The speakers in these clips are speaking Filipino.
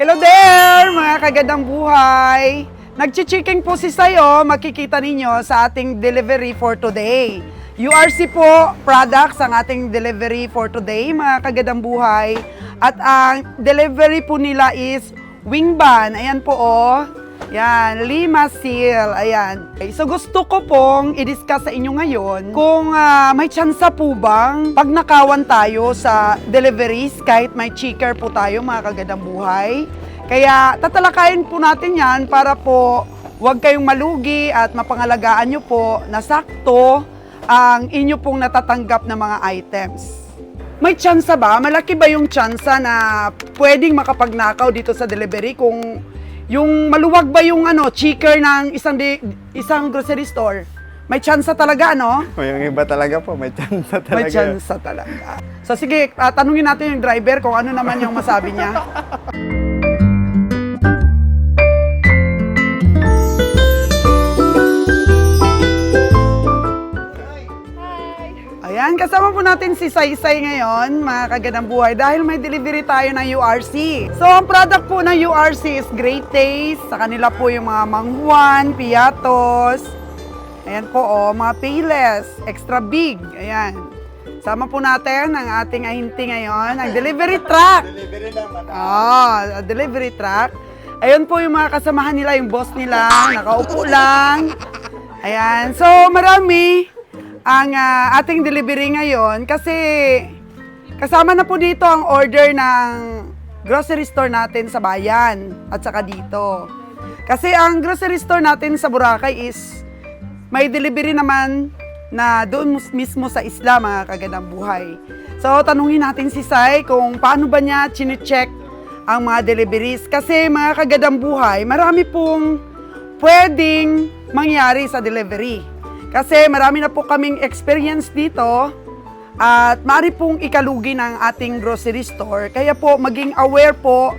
Hello there, mga kagandang buhay! Nagchichiking po si Sayo, makikita ninyo sa ating delivery for today. URC po products ang ating delivery for today, mga kagandang buhay. At ang delivery po nila is Wingban. Ayan po oh. Yan, Lima Seal. Ayan. Okay, So gusto ko pong i-discuss sa inyo ngayon kung ah, may tsansa po bang pag nakawan tayo sa deliveries kahit may cheaker po tayo mga kagandang buhay. Kaya tatalakayin po natin yan para po huwag kayong malugi at mapangalagaan nyo po na sakto ang inyo pong natatanggap na mga items. May tsansa ba? Malaki ba yung tsansa na pwedeng makapagnakaw dito sa delivery kung yung maluwag ba yung ano, cheaker ng isang di- isang grocery store? May tsansa talaga, ano? O, yung iba talaga po, may chance talaga. May tsansa talaga. So sige, ah, tanungin natin yung driver kung ano naman yung masabi niya. Ayan, kasama po natin si Saysay ngayon, mga kagandang buhay, dahil may delivery tayo ng URC. So, ang product po ng URC is Great Taste. Sa kanila po yung mga manghuan, piatos, ayan po, oh, mga payless, extra big, ayan. Sama po natin ang ating ahinti ngayon, ang delivery truck. Delivery naman. Ah, delivery truck. Ayun po yung mga kasamahan nila, yung boss nila, nakaupo lang. Ayan. So, marami ang ah, ating delivery ngayon kasi kasama na po dito ang order ng grocery store natin sa bayan at saka dito. Kasi ang grocery store natin sa Boracay is may delivery naman na doon mismo sa isla, mga kagandang buhay. So, tanungin natin si Sai kung paano ba niya chine-check ang mga deliveries. Kasi mga kagandang buhay, marami pong pwedeng mangyari sa delivery. Kasi marami na po kaming experience dito at mari pong ikalugi ng ating grocery store. Kaya po, maging aware po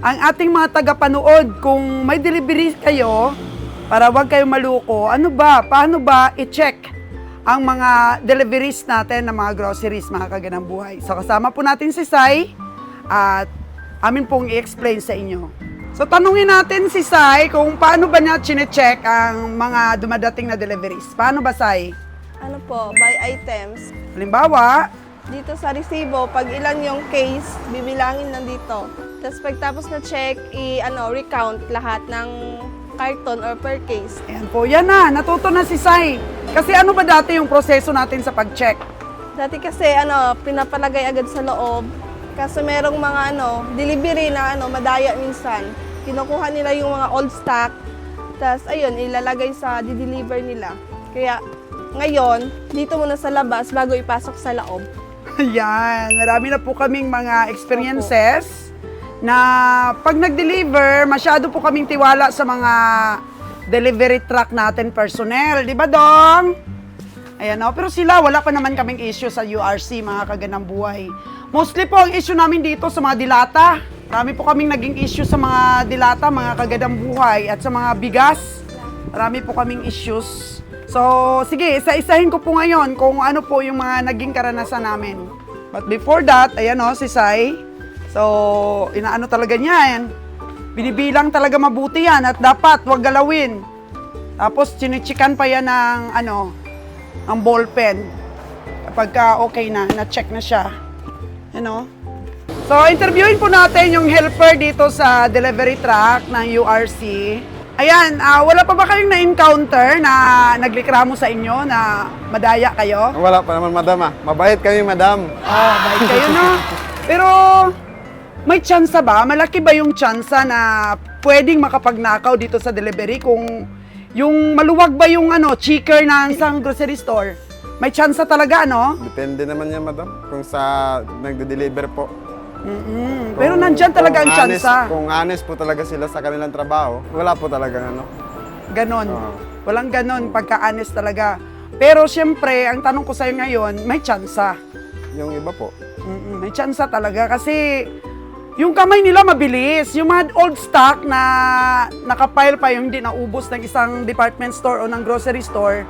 ang ating mga tagapanood kung may delivery kayo para wag kayo maluko. Ano ba? Paano ba i-check ang mga deliveries natin ng mga groceries, mga kaganang buhay? So kasama po natin si Sai at amin pong i-explain sa inyo. So tanungin natin si Sai kung paano ba niya chine-check ang mga dumadating na deliveries. Paano ba, Sai? ano po, buy items. Halimbawa, Dito sa resibo, pag ilan yung case, bibilangin nandito. Tapos pagtapos na check, i ano, recount lahat ng carton or per case. ayan po, yan na, natuto na si Sai. Kasi ano ba dati yung proseso natin sa pag-check? Dati kasi ano, pinapalagay agad sa loob. Kasi merong mga ano, delivery na ano, madaya minsan. Kinukuha nila yung mga old stock. Tapos ayun, ilalagay sa di-deliver nila. Kaya ngayon, dito muna sa labas bago ipasok sa loob. Ayan, marami na po kaming mga experiences na pag nag-deliver, masyado po kaming tiwala sa mga delivery truck natin personnel. Di ba, Dong? Ayan, oh. pero sila, wala pa naman kaming issue sa URC, mga kaganang buhay. Mostly po ang issue namin dito sa mga dilata. Marami po kaming naging issue sa mga dilata, mga kaganang buhay, at sa mga bigas. Marami po kaming issues. So, sige, isa-isahin ko po ngayon kung ano po yung mga naging karanasan namin. But before that, ayan o, si Sai. So, inaano talaga niya yan. Binibilang talaga mabuti yan at dapat wag galawin. Tapos, chinichikan pa yan ng, ano, ng ballpen. Kapag ka okay na, na-check na siya. You know? So, interviewin po natin yung helper dito sa delivery truck ng URC. Ayan, ah, wala pa ba kayong na-encounter na naglikramo sa inyo na madaya kayo? Wala pa naman, madam ah. Mabait kami, madam. Oh, bait kayo, no? Pero, may tsansa ba? Malaki ba yung tsansa na pwedeng makapagnakaw dito sa delivery kung yung maluwag ba yung ano, cheaker ng isang grocery store? May tsansa talaga, no? Depende naman yan, madam. Kung sa nagde-deliver po. Mm, pero nandyan talaga ang kung honest- tsansa. Kung honest po talaga sila sa kanilang trabaho, wala po talaga ano. Ganon. Oo. Walang ganon, pagka-honest talaga. Pero siyempre, ang tanong ko sa'yo ngayon, may tsansa. Yung iba po. Mm-mm, may tsansa talaga kasi yung kamay nila mabilis. Yung mga old stock na nakapile pa yung hindi naubos ng isang department store o ng grocery store,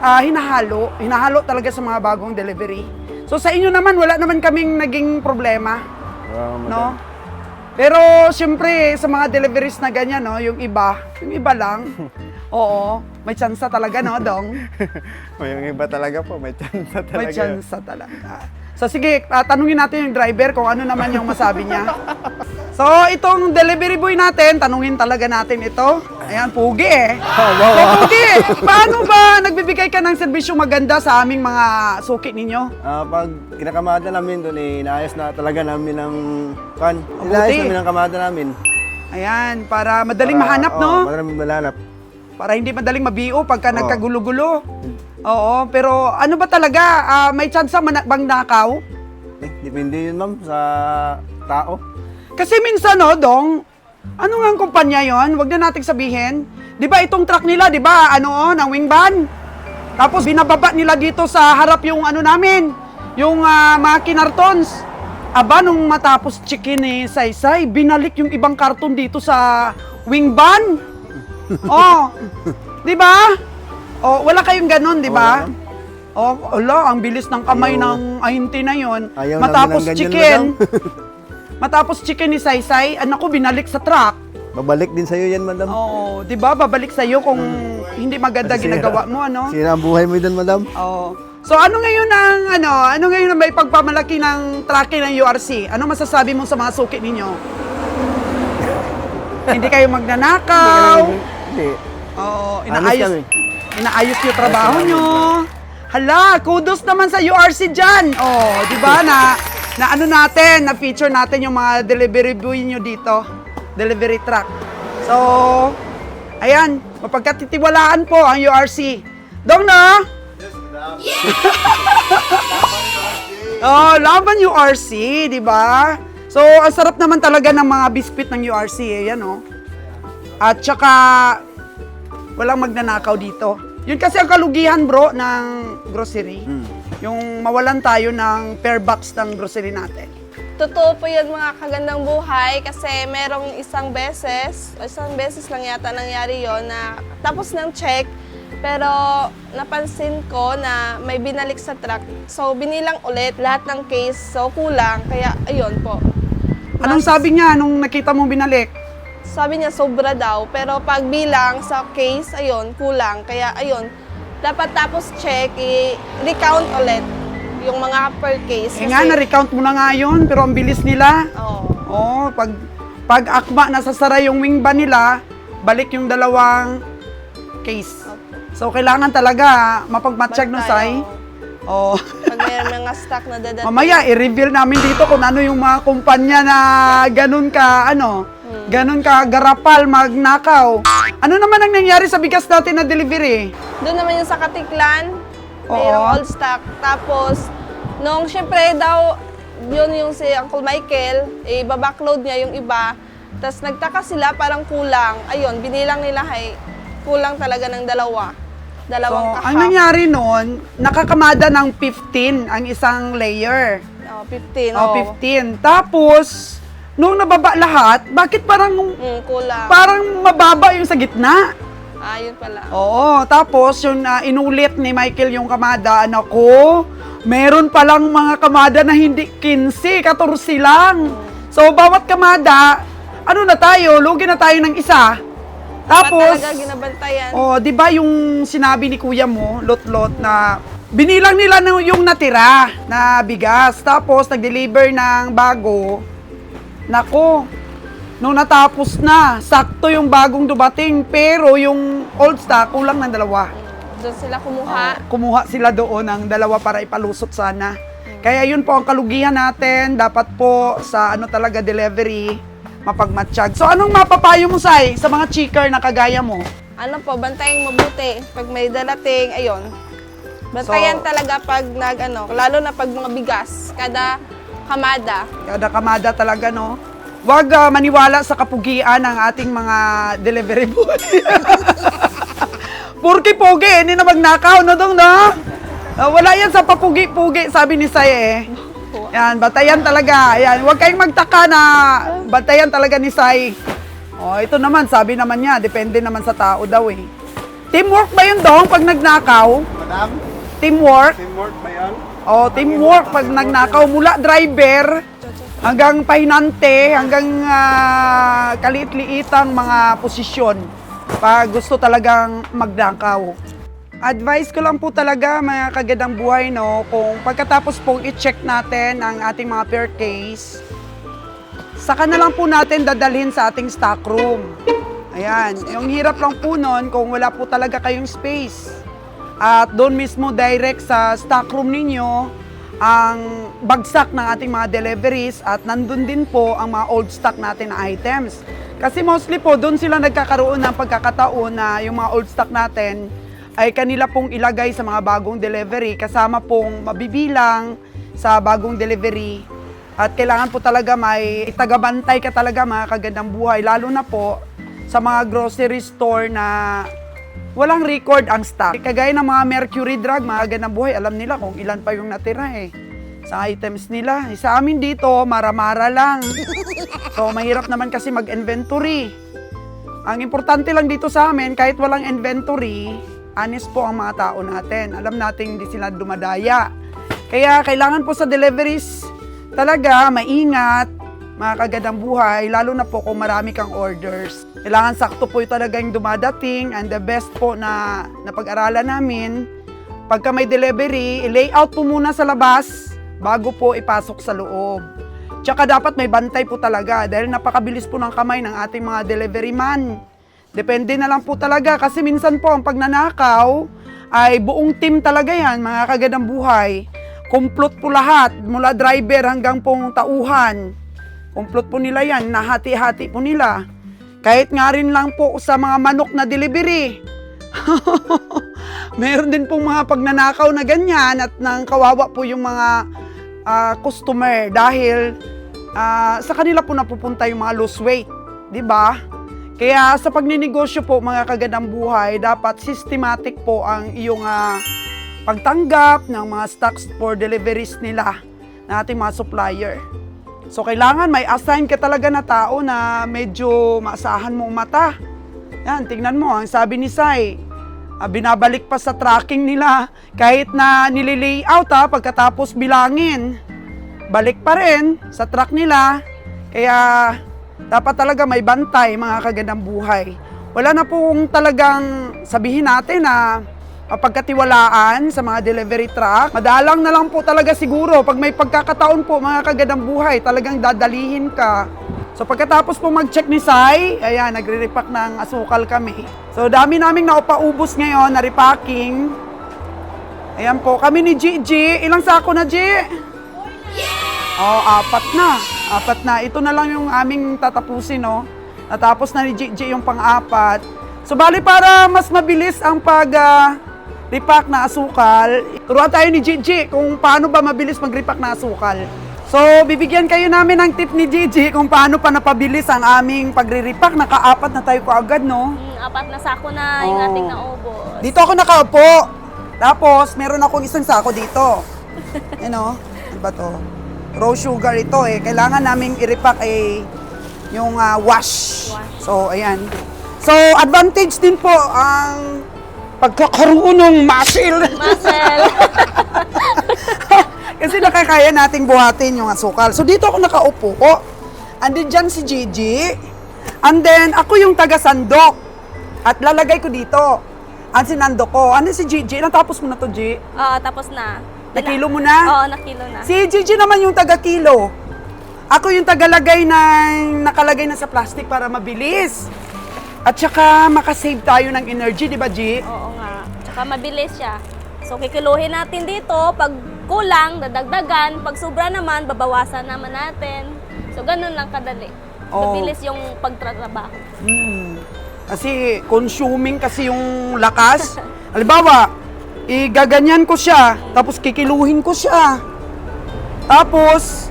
ah, hinahalo. Hinahalo talaga sa mga bagong delivery. So sa inyo naman, wala naman kaming naging problema. Wow, madam. No? Pero syempre sa mga deliveries na ganyan, no, yung iba, yung iba lang. Oo, may tsansa talaga, no, Dong? Yung iba talaga po, may chance talaga. May tsansa talaga. So sige, ah, tanungin natin yung driver kung ano naman yung masabi niya. So itong delivery boy natin, tanungin talaga natin ito. Ayan, pugi eh. So pugi, paano ba nagbibigay ka ng serbisyong maganda sa aming mga suki ninyo? Ah, pag kinakamada namin doon, eh, inaayos na talaga namin ng kan. Inaayos namin ang kamada namin. Ayan, para madaling Para- mahanap, no? Madaling mahanap. Para hindi madaling mabiyo pagka nagkagulo-gulo. Oo, pero ano ba talaga, ah, may chance man bang nakaw? Eh, depende yun ma'am sa tao. Kasi minsan, no, Dong, ano nga ang kumpanya yon? Huwag na nating sabihin. Di ba itong truck nila, di ba, ano, oh, ng wing van? Tapos binababa nila dito sa harap yung ano namin, yung ah, mga kinartons. Aba, nung matapos chicken ni Saysay, binalik yung ibang karton dito sa wing van. oh, di ba? Oh, wala kayong ganun, di ba? Oh, ala, ang bilis ng kamay Ayaw. ng ahinti na yon. Ayaw Matapos namin ng ganyan, chicken. Matapos chicken ni Saysay, anak ko binalik sa truck. Babalik din sa'yo yan, madam. Oo, 'di ba? Babalik sa iyo kung hindi maganda sira- ginagawa mo, ano? Sira ang buhay mo doon, madam. Oo. So ano ngayon ang ano, ano ngayon ang may pagpamalaki ng tracking ng URC? Ano masasabi mo sa mga suki ninyo? hindi kayo magnanakaw. Hindi. Oo, Honest inaayos. kami. Inaayos yung trabaho nyo. Hala, kudos naman sa URC dyan. Oh, di ba na, na ano natin, na feature natin yung mga delivery boy nyo dito. Delivery truck. So, ayan, mapagkatitiwalaan po ang URC. Dong na? oh, laban URC, di ba? So, ang sarap naman talaga ng mga biscuit ng URC, eh, yan oh. At saka, walang magnanakaw dito. Yun kasi ang kalugihan bro ng grocery. Yung mawalan tayo ng per box ng grocery natin. Totoo po yun mga kagandang buhay kasi merong isang beses, o isang beses lang yata nangyari yon na tapos ng check, pero napansin ko na may binalik sa truck. So binilang ulit lahat ng case, so kulang, kaya ayun po. Anong Mas- sabi niya nung nakita mong binalik? Sabi niya sobra daw, pero pag bilang sa case, ayun, kulang. Kaya ayun, dapat tapos check, i-recount ulit yung mga per case. Eh nga, na-recount mo na nga yun, pero ang bilis nila. Oo. Oh, pag, pag akma nasasara yung wing ban nila, balik yung dalawang case. So, kailangan talaga mapagmatsyag no, Sai. Oh. Pag may mga stock na dadating. Mamaya, i-reveal namin dito kung ano yung mga kumpanya na ganun ka, ano, ganun ka garapal, magnakaw. Ano naman ang nangyari sa bigas natin na delivery? Doon naman yung sa Katiklan, Oo. mayroong old stock. Tapos, nung syempre daw, yun yung si Uncle Michael, eh, babackload niya yung iba. Tapos nagtaka sila, parang kulang. Ayun, binilang nila, hay, kulang talaga ng dalawa. So, Dalawang ang kahap. nangyari noon, nakakamada ng 15 ang isang layer. Oh, 15. Oh, oo. 15. Tapos, nung nababa lahat, bakit parang Mm, kulang. parang mababa yung sa gitna? ah, yun pala. Oo, tapos yung ah, inulit ni Michael yung kamada, anak ko, meron palang mga kamada na hindi 15, 14 lang. So, bawat kamada, ano na tayo, lugi na tayo ng isa. Tapos, talaga ginabantayan. oh, di ba yung sinabi ni kuya mo, lot-lot na binilang nila na yung natira na bigas. Tapos, nag-deliver ng bago. Nako, nung natapos na, sakto yung bagong dumating. Pero yung old stock, kulang ng dalawa. Doon sila kumuha. Oh, kumuha sila doon ng dalawa para ipalusot sana. Kaya yun po ang kalugihan natin. Dapat po sa ano talaga delivery, mapagmatsyag. So anong mapapayo mo, Sai, sa mga cheaker na kagaya mo? ano po, bantayan mabuti. Pag may darating, ayun. Bantayan So- talaga pag nag, ano, lalo na pag mga bigas, kada kamada. Kada kamada talaga, no? Huwag ah, maniwala sa kapugian ng ating mga delivery boy. Purki pogi, hindi na magnakaw, no dong, no? Ah, wala yan sa papugi-pugi, sabi ni Sai eh. Yan, batayan talaga. Yan, huwag kayong magtaka na batayan talaga ni Sai. Oh, ito naman, sabi naman niya, depende naman sa tao daw eh. Teamwork ba yun dong pag nagnakaw? Madam, Teamwork? teamwork ba yan? Oh, teamwork pag nagnakaw mula driver hanggang pahinante, hanggang ah, kaliit-liitang mga posisyon pag gusto talagang magdangkaw. Advice ko lang po talaga mga kagandang buhay no, kung pagkatapos pong i-check natin ang ating mga pair case, saka na lang po natin dadalhin sa ating stock room. Ayan, yung hirap lang po nun kung wala po talaga kayong space. At doon mismo direct sa stock room ninyo ang bagsak ng ating mga deliveries at nandun din po ang mga old stock natin na items. Kasi mostly po doon sila nagkakaroon ng pagkakataon na yung mga old stock natin ay kanila pong ilagay sa mga bagong delivery kasama pong mabibilang sa bagong delivery at kailangan po talaga may tagabantay ka talaga mga kagandang buhay lalo na po sa mga grocery store na walang record ang stock. Kagaya ng mga mercury drug, mga gandang buhay, alam nila kung ilan pa yung natira eh sa items nila. Eh, Sa amin dito, mara-mara lang. So, mahirap naman kasi mag-inventory. Ang importante lang dito sa amin, kahit walang inventory, honest po ang mga tao natin. Alam natin hindi sila dumadaya. Kaya kailangan po sa deliveries talaga maingat, mga kagadang buhay, lalo na po kung marami kang orders. Kailangan sakto po talaga yung dumadating and the best po na napag-aralan namin, pagka may delivery, i-layout po muna sa labas bago po ipasok sa loob. Tsaka dapat may bantay po talaga dahil napakabilis po ng kamay ng ating mga delivery man. Depende na lang po talaga kasi minsan po ang pagnanakaw ay buong team talaga yan, mga kagadang buhay. Kumplot po lahat, mula driver hanggang pong tauhan. Kumplot po nila yan, nahati-hati po nila. Kahit nga rin lang po sa mga manok na delivery. Meron din pong mga pagnanakaw na ganyan at nang kawawa po yung mga ah, customer dahil ah, sa kanila po napupunta yung mga lose weight, 'di ba? Kaya sa pagninegosyo po mga kagandang buhay, dapat systematic po ang iyong ah, pagtanggap ng mga stocks for deliveries nila na ating mga supplier. So kailangan may assign ka talaga na tao na medyo maasahan mong mata. Yan, tingnan mo, ang sabi ni Sai, ah, binabalik pa sa tracking nila kahit na nililayout ha, pagkatapos bilangin. Balik pa rin sa track nila. Kaya dapat talaga may bantay mga kagandang buhay. Wala na pong talagang sabihin natin na mapagkatiwalaan sa mga delivery truck. Madalang na lang po talaga siguro pag may pagkakataon po mga kagandang buhay, talagang dadalihin ka. So pagkatapos po mag-check ni Sai, ayan, nagre-repack ng asukal kami. So dami naming naupaubos ngayon na repacking. Ayan po, kami ni Gigi. Ilang sako na, G? Oh, apat na. Apat na. Ito na lang yung aming tatapusin, no? Natapos na ni Gigi yung pang-apat. So, bali para mas mabilis ang pag ah, repack na asukal, turuan tayo ni Gigi kung paano ba mabilis mag-repack na asukal. So, bibigyan kayo namin ng tip ni Gigi kung paano pa napabilis ang aming pagre-repack. Naka-apat na tayo kaagad, no? Mm, apat na sako na yung Oh. ating naubos. Dito ako nakaupo. Tapos, meron akong isang sako dito. Ano? Ano ba to? Raw sugar ito eh. Kailangan naming i-repack eh yung ah, wash. Wash. So, ayan. So, advantage din po ang pagkakaroon ng muscle. Muscle. Kasi nakakaya nating buhatin yung asukal. So, dito ako nakaupo. Andin dyan si Gigi. And then, ako yung taga-sandok. At lalagay ko dito. Ang sinandok ko. Ano si Gigi? Natapos mo na to, G? Oo, tapos na. Nakilo mo na? Oo, nakilo na. Si Gigi naman yung taga-kilo. Ako yung tagalagay ng nakalagay na sa plastic para mabilis. At saka makasave tayo ng energy, di ba, G? Oo nga. Tsaka mabilis siya. So, kikiluhin natin dito. Pag kulang, dadagdagan. Pag sobra naman, babawasan naman natin. So, ganun lang kadali. Oo. Mabilis yung pagtratrabaho. Hmm. Kasi consuming kasi yung lakas. Halimbawa, igaganyan ko siya, tapos kikiluhin ko siya. Tapos,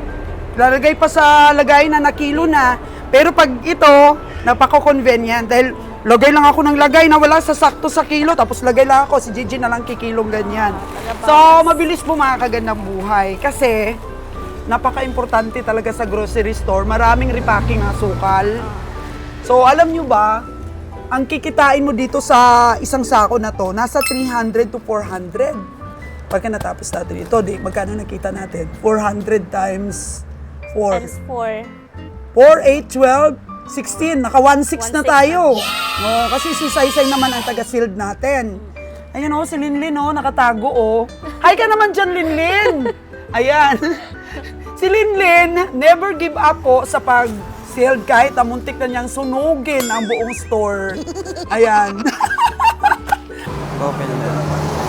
lalagay pa sa lagay na nakilo na. Pero pag ito, napaka-convenient dahil lagay lang ako ng lagay na wala sa sakto sa kilo, tapos lagay lang ako, si Gigi na lang kikilong ganyan. So, mabilis po mga kagandang buhay. Kasi, napaka-importante talaga sa grocery store, maraming repacking asukal. So, alam nyo ba, ang kikitain mo dito sa isang sako na to, nasa 300 to 400. Pagka natapos natin ito, di, magkano nakita natin? 400 times 4. Times 4. 4, 8, 12, 16. Naka 1.6 na 1.6 tayo. Oh, kasi si Saysay naman ang taga-field natin. Ayan oh, si Linlin oh, nakatago oh. Hi ka naman dyan, Linlin! Ayan. si Linlin, never give up po sa pag sealed kahit na muntik na niyang sunugin ang buong store. Ayan. Open na.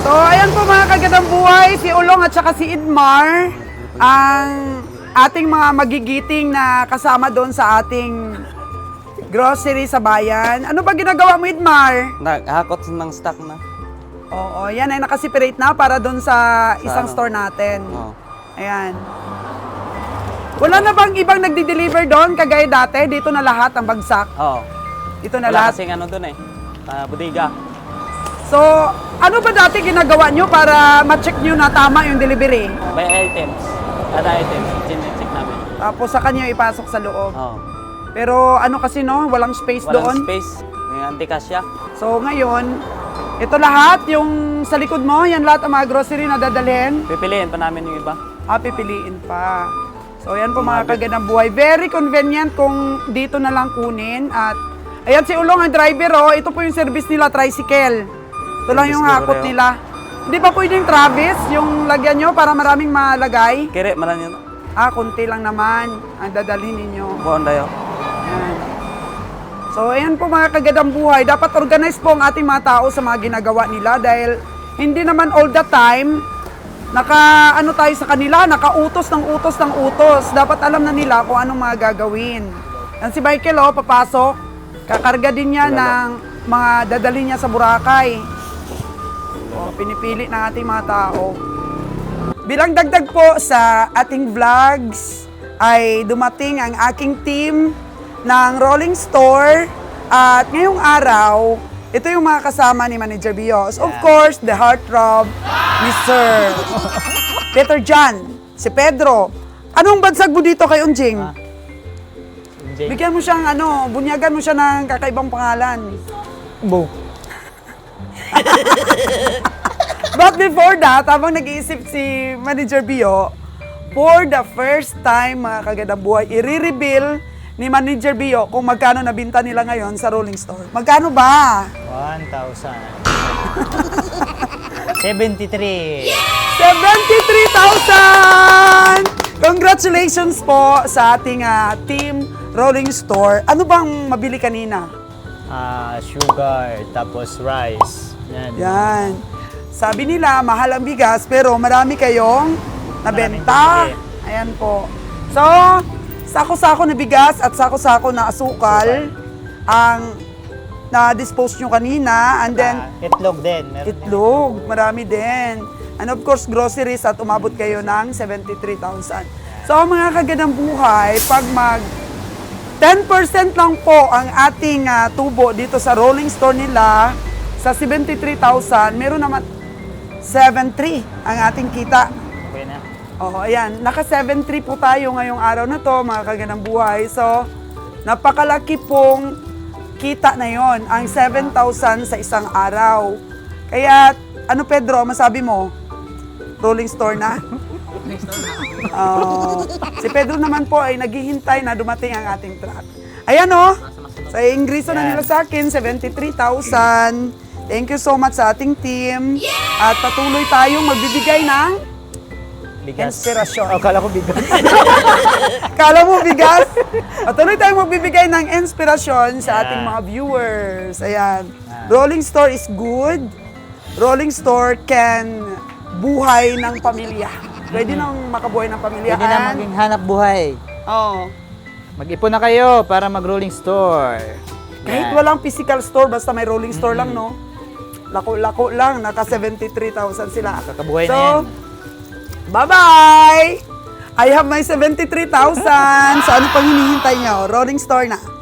So, ayan po mga kagandang buhay, si Ulong at saka si Idmar, ang ating mga magigiting na kasama doon sa ating grocery sa bayan. Ano ba ginagawa mo, Idmar? Naghakot ng stock na. Oo, yan ay nakasiperate na para doon sa isang ano? store natin. Oo. Ayan. Wala na bang ibang nagdi-deliver doon kagaya dati? Dito na lahat ang bagsak. Oo. Dito na Wala lahat. kasing ano dun eh. Ah, bodega. So, ano ba dati ginagawa nyo para ma-check nyo na tama yung delivery? By items. Kada items, chinecheck namin. Tapos sa kanya ipasok sa loob. Oo. Pero ano kasi no, walang space Walang doon. space. Yung anti-cash siya. So ngayon, ito lahat, yung sa likod mo, yan lahat ang mga grocery na dadalhin. Pipiliin pa namin yung iba. Ah, pipiliin pa. So yan po mga kagandang buhay. Very convenient kung dito na lang kunin. At ayan si Ulong ang driver oh. Ito po yung service nila, tricycle. Ito lang yung Service hakot oh. nila. Hindi ba pwedeng Travis yung lagyan nyo para maraming malagay? Kire, malan yun. Ah, konti lang naman ang dadalhin ninyo. Buon tayo. So, ayan po mga kagadang buhay. Dapat organize po ang ating mga tao sa mga ginagawa nila dahil hindi naman all the time naka ano tayo sa kanila, nakautos ng utos ng utos. Dapat alam na nila kung anong mga gagawin. Yan si Michael, oh, papasok. Kakarga din niya ng mga dadali niya sa Boracay. Oh, pinipili ng ating mga tao. Bilang dagdag po sa ating vlogs ay dumating ang aking team ng Rolling Store at ngayong araw, ito yung mga kasama ni Manager Bios. Of course, the heartthrob, Mr. Peter John, si Pedro. Anong bansag mo dito kay Unjing? Bigyan mo siyang ano, bunyagan mo siya ng kakaibang pangalan. Bo. But before that, habang nag-iisip si Manager Bio, for the first time, mga kagandang buhay, i-reveal ni Manager Bio kung magkano nabinta nila ngayon sa Rolling Store. Magkano ba? 1,000. 73. 73,000! Congratulations po sa ating ah, team Rolling Store. Ano bang mabili kanina? Ah, sugar, tapos rice. Yan. Yan. Sabi nila, mahal ang bigas, pero marami kayong nabenta. Maraming Ayan po. So, sako-sako na bigas at sako-sako na asukal ang na-dispose nyo kanina. And then, Ah, itlog din. Meron din. itlog, marami din. And of course, groceries at umabot kayo ng 73,000. So, mga kagandang buhay, pag mag 10% lang po ang ating ah, tubo dito sa rolling store nila, sa 73,000, meron naman 7.3 ang ating kita. Oo, ayan. Naka 7.3 po tayo ngayong araw na to, mga kagandang buhay. So, napakalaki pong kita na yon ang 7,000 sa isang araw. Kaya, ano Pedro, masabi mo? Rolling store na? Oo. si Pedro naman po ay naghihintay na dumating ang ating truck. Ayan o, sa ingreso na nila sa akin, 73,000. Thank you so much sa ating team. At patuloy tayong magbibigay ng Bigas. Inspirasyon. Oh, kala ko bigas. Kala mo bigas? Patuloy tayong magbibigay ng inspirasyon sa ating mga viewers. Ayan. Rolling Store is good. Rolling Store can buhay ng pamilya. Pwede nang makabuhay ng pamilya. Pwede na maging hanap buhay. Oo. Mag-ipon na kayo para mag-rolling store. Kahit Yan. walang physical store, basta may rolling store lang, no? Lako-lako lang, naka 73,000 sila. Kakabuhay so, na yan. Bye-bye! I have my 73,000. So, ano pang hinihintay nyo? Rolling store na.